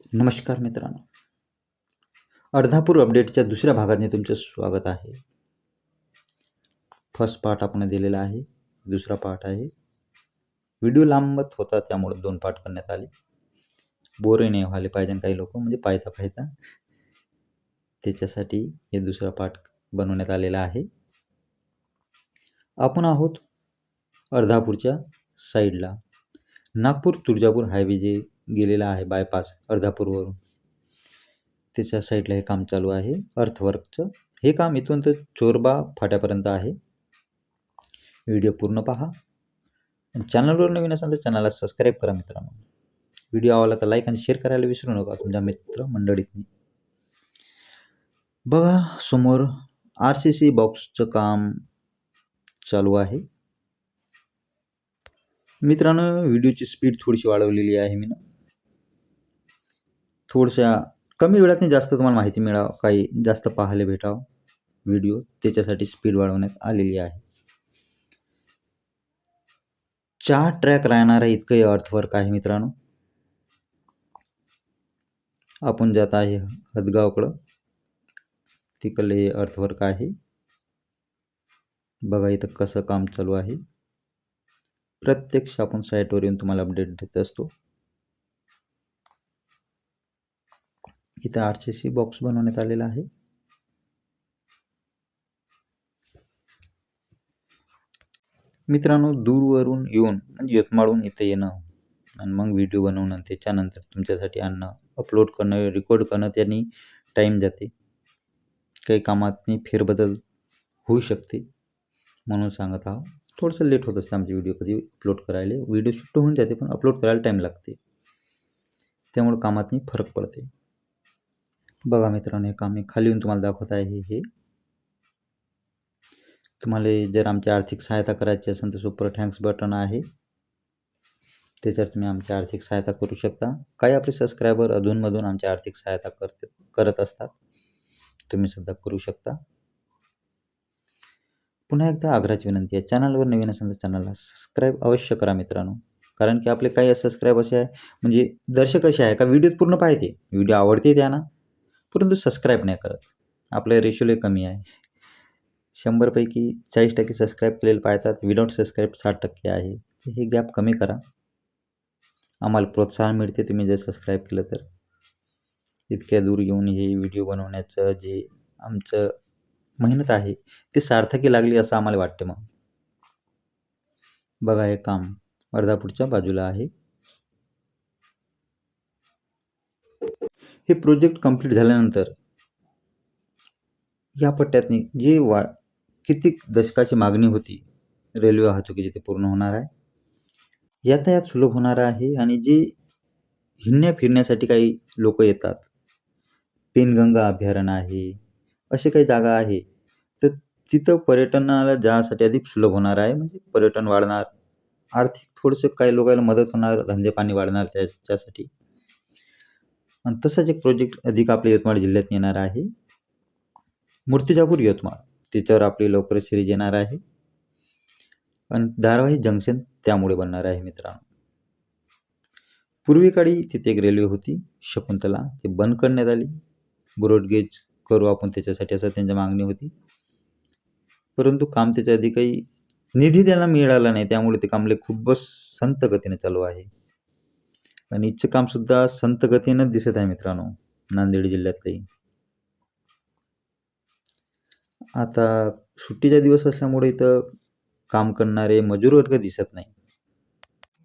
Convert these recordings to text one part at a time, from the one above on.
नमस्कार मित्रांनो. अर्धापूर अपडेटच्या दुसऱ्या भागाने तुमचं स्वागत आहे. फर्स्ट पार्ट आपण दिलेला आहे दुसरा पार्ट आहे. व्हिडिओ लांबत होता त्यामुळे दोन पार्ट करण्यात आले. बोरही नाही व्हायला पाहिजे काही लोक म्हणजे पाहता पाहता त्याच्यासाठी हे दुसरा पार्ट बनवण्यात आलेला आहे. आपण आहोत अर्धापूरच्या साईडला नागपूर तुळजापूर हायवे जे गेलेला आहे बायपास अर्धापूरवरून. त्याच्या साईडला हे काम चालू आहे. अर्थवर्कचं हे काम इथून तर चोरबा फाट्यापर्यंत आहे. व्हिडिओ पूर्ण पहा. चॅनलवर नवीन असाल तर चॅनलला सबस्क्राईब करा मित्रांनो. व्हिडिओ आवडला तर लाईक आणि शेअर करायला विसरू नका तुमच्या मित्र मंडळीतनी बघा समोर आर सी सी बॉक्सचं काम चालू आहे. मित्रांनो व्हिडिओची स्पीड थोडीशी वाढवलेली आहे मी थोडशा कमी वेळात जास्त तुम्हाला माहिती मिळावं. काही जास्त पाहायला भेटावं. व्हिडिओ त्याच्यासाठी स्पीड वाढवण्यात आलेली आहे. चार ट्रॅक राहणार आहे इतकं हे अर्थवर्क आहे मित्रांनो. आपण जात आहे हदगावकडं. तिकडले हे अर्थवर्क आहे. बघा इथं कसं काम चालू आहे. प्रत्यक्ष आपण साईटवर येऊन तुम्हाला अपडेट देत असतो. इथं आर सी सी बॉक्स बनवण्यात आलेला आहे. मित्रांनो दूरवरून येऊन म्हणजे यवतमाळहून इथं येणं आणि मग व्हिडिओ बनवणं त्याच्यानंतर तुमच्यासाठी आणणं अपलोड करणं रेकॉर्ड करणं त्यांनी टाईम जाते. काही कामातनी फेरबदल होऊ शकते म्हणून सांगत आहो थोडंसं लेट होत असते आमचे व्हिडिओ कधी अपलोड करायला. व्हिडिओ शूट होऊन जाते पण अपलोड करायला टाईम लागते. त्यामुळे कामातनी फरक पडते. बघा मित्रांनो एक आम्ही खाली येऊन तुम्हाला दाखवत आहे हे तुम्हाला जर आमची आर्थिक सहायता करायची असेल तर सुपर थँक्स बटन आहे. त्याच्यावर तुम्ही आमची आर्थिक सहायता करू शकता. काही आपले सबस्क्रायबर अधूनमधून आमची आर्थिक सहायता करते करत असतात तुम्ही सुद्धा करू शकता. पुन्हा एकदा आग्रहाची विनंती आहे चॅनलवर नवीन असेल तर चॅनलला सबस्क्राईब अवश्य करा मित्रांनो. कारण की आपले काही सबस्क्राईब असे आहे म्हणजे दर्शक असे आहे का व्हिडिओ पूर्ण पाहिजे व्हिडिओ आवडते त्यांना परंतु सबस्क्राईब नाही करत. आपलं रेशो कमी आहे. शंभरपैकी चाळीस टक्के सबस्क्राईब केलेले पाहतात. विदाऊट सबस्क्राईब साठ टक्के आहे. हे गॅप कमी करा. आम्हाला प्रोत्साहन मिळते तुम्ही जर सबस्क्राईब केलं तर. इतक्या दूर येऊन हे व्हिडिओ बनवण्याचं जे आमचं मेहनत आहे ती सार्थकी लागली असं आम्हाला वाटते मग. बघा हे काम अर्धापूरच्या बाजूला आहे. हे प्रोजेक्ट कंप्लीट झाल्यानंतर या पट्ट्यातनी जे वा किती दशकाची मागणी होती रेल्वे वाहतुकीची ते पूर्ण होणार आहे. यातायात सुलभ होणार आहे आणि जे हिंडण्या फिरण्यासाठी काही लोक येतात पेनगंगा अभयारण्य आहे असे काही जागा आहे तर तिथं पर्यटनाला जाण्यासाठी अधिक सुलभ होणार आहे म्हणजे पर्यटन वाढणार आर्थिक थोडंसं काही लोकांना मदत होणार धंदेपाणी वाढणार त्याच्यासाठी आणि तसाच एक प्रोजेक्ट अधिक आपल्या यवतमाळ जिल्ह्यात येणार आहे. मूर्तिजापूर यवतमाळ त्याच्यावर आपली लवकरच सिरीज येणार आहे. आणि धारावाही जंक्शन त्यामुळे बनणार आहे मित्रांनो. पूर्वीकाळी तिथे एक रेल्वे होती शकुंतला. ते बंद करण्यात आली. ब्रॉडगेज करू आपण त्याच्यासाठी असं त्यांची मागणी होती. परंतु काम त्याच्या आधी काही निधी त्यांना मिळाला नाही त्यामुळे ते कामले खूपच संत गतीने चालू आहे. आणि इथचं कामसुद्धा संत गतीनं दिसत आहे मित्रांनो नांदेड जिल्ह्यातलंही आता सुट्टीचा दिवस असल्यामुळे इथं काम करणारे मजूर वर्ग दिसत नाही.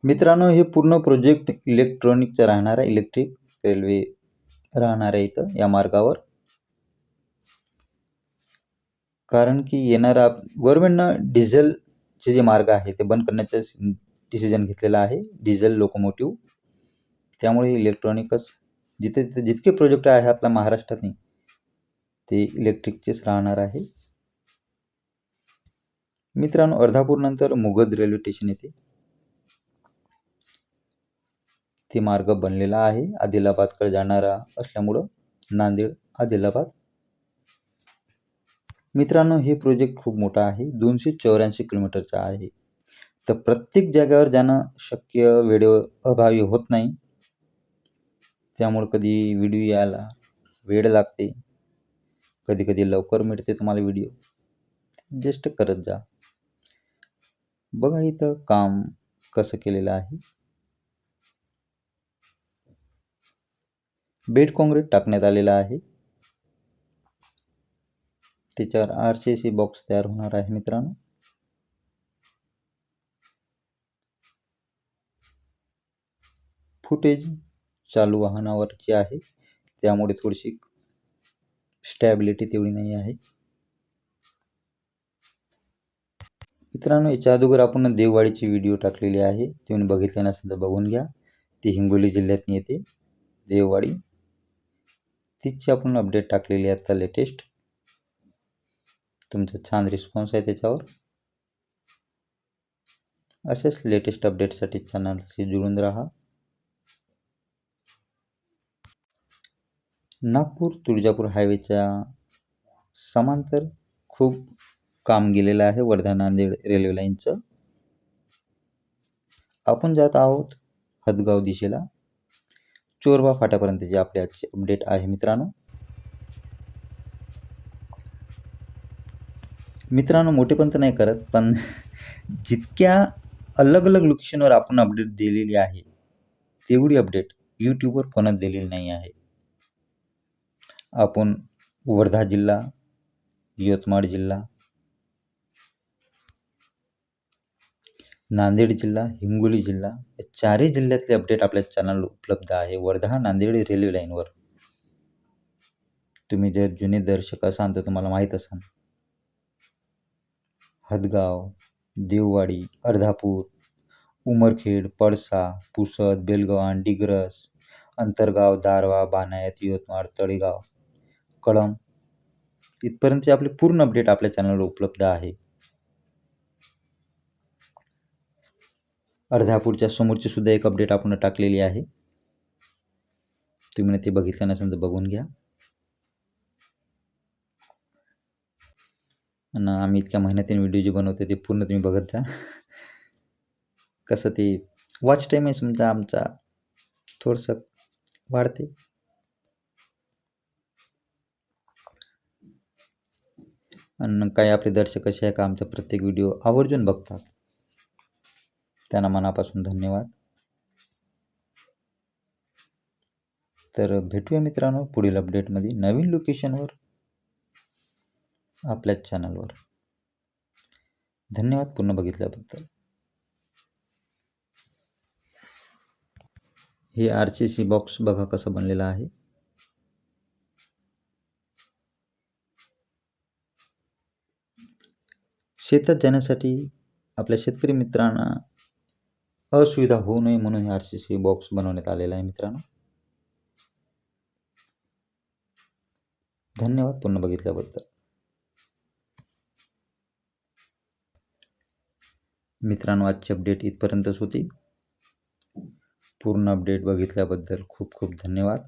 मित्रांनो हे पूर्ण प्रोजेक्ट इलेक्ट्रॉनिकचं राहणार आहे इलेक्ट्रिक रेल्वे राहणार आहे इथं या मार्गावर. कारण की येणारा गव्हर्नमेंटनं डिझेलचे जे मार्ग आहे ते बंद करण्याचं डिसिजन घेतलेलं आहे डिझेल लोकोमोटिव्ह त्यामुळे इलेक्ट्रॉनिकच जिथे जिथे जितके प्रोजेक्ट आहे आपल्या महाराष्ट्रातनी ते इलेक्ट्रिकचेच राहणार आहे. मित्रांनो अर्धापूरनंतर मुगद रेल्वे स्टेशन येते. ते मार्ग बनलेला आहे. आदिलाबादकडे जाणारा असल्यामुळं नांदेड आदिलाबाद. मित्रांनो हे प्रोजेक्ट खूप मोठा आहे. दोनशे चौऱ्याऐंशी किलोमीटरचा आहे. तर प्रत्येक जागेवर जाणं शक्य वेळेअभावी होत नाही. त्यामुळे कधी व्हिडिओ यायला वेळ लागते. कधी कधी लवकर मिळते तुम्हाला व्हिडिओ जस्ट करत जा. बघा इथं काम कसं केलेलं आहे. बेड काँक्रीट टाकण्यात आलेलं आहे. त्याच्यावर आर सी सी बॉक्स तयार होणार आहे मित्रांनो. फुटेज चालू वाहनावरची आहे. त्यामुळे थोडीशी स्टॅबिलिटी तेवढी नाही आहे. मित्रांनो याच्या अगोदर आपण देववाडीची व्हिडिओ टाकलेली आहे. तिथून बघितले नसेल तर बघून घ्या. ती हिंगोली जिल्ह्यात येते. देववाडी. तिची आपण अपडेट टाकलेली आहे आता लेटेस्ट तुमचा छान रिस्पॉन्स आहे त्याच्यावर. असेच लेटेस्ट अपडेटसाठी चॅनलशी जुळून राहा. नागपूर तुळजापूर हायवेच्या समांतर खूप काम गेलेलं आहे वर्धा नांदेड रेल्वे लाईनचं. आपण जात आहोत हदगाव दिशेला. चोरबा फाट्यापर्यंतची आपली आजची अपडेट आहे मित्रांनो. मित्रांनो मोठे पण तर नाही करत पण जितक्या अलग अलग लोकेशनवर आपण अपडेट दिलेली आहे तेवढी अपडेट यूट्यूबवर कोणाच दिलेली नाही आहे. आपण वर्धा जिल्हा यवतमाळ जिल्हा नांदेड जिल्हा हिंगोली जिल्हा या चारही जिल्ह्यातले अपडेट आपल्या चॅनल उपलब्ध आहे. वर्धा नांदेड रेल्वे लाईनवर तुम्ही जर जुने दर्शक असाल तर तुम्हाला माहीत असाल. हदगाव देववाडी अर्धापूर उमरखेड पळसा पुसद बेलगव्हाण डिग्रस अंतरगाव दारवा बानायत यवतमाळ तळेगाव कळम. इथपर्यंतचे आपले पूर्ण अपडेट आपल्या चॅनलवर उपलब्ध आहे. अर्धापूरच्या समोरची सुद्धा एक अपडेट आपण टाकलेली आहे. तुम्ही ते बघितलं नसेल तर बघून घ्या. आणि आम्ही इतक्या महिन्यातीन व्हिडिओ जे बनवतो ते पूर्ण तुम्ही बघत जा. कसं ते वॉच टाईम आहे समजा आमचा. थोडंसं वाढते. आणि काही आपले दर्शक असे आहे का आमचा प्रत्येक व्हिडिओ आवर्जून बघतात. त्यांना मनापासून धन्यवाद. तर भेटूया मित्रांनो पुढील अपडेटमध्ये नवीन लोकेशनवर आपल्याच चॅनलवर धन्यवाद पूर्ण बघितल्याबद्दल. हे आर सी सी बॉक्स बघा कसं बनलेलं आहे. शेतात जाण्यासाठी आपल्या शेतकरी मित्रांना असुविधा होऊ नये म्हणून हे आर सी सी बॉक्स बनवण्यात आलेला आहे मित्रांनो. धन्यवाद पूर्ण बघितल्याबद्दल. मित्रांनो आजची अपडेट इथपर्यंतच होती. पूर्ण अपडेट बघितल्याबद्दल खूप खूप धन्यवाद.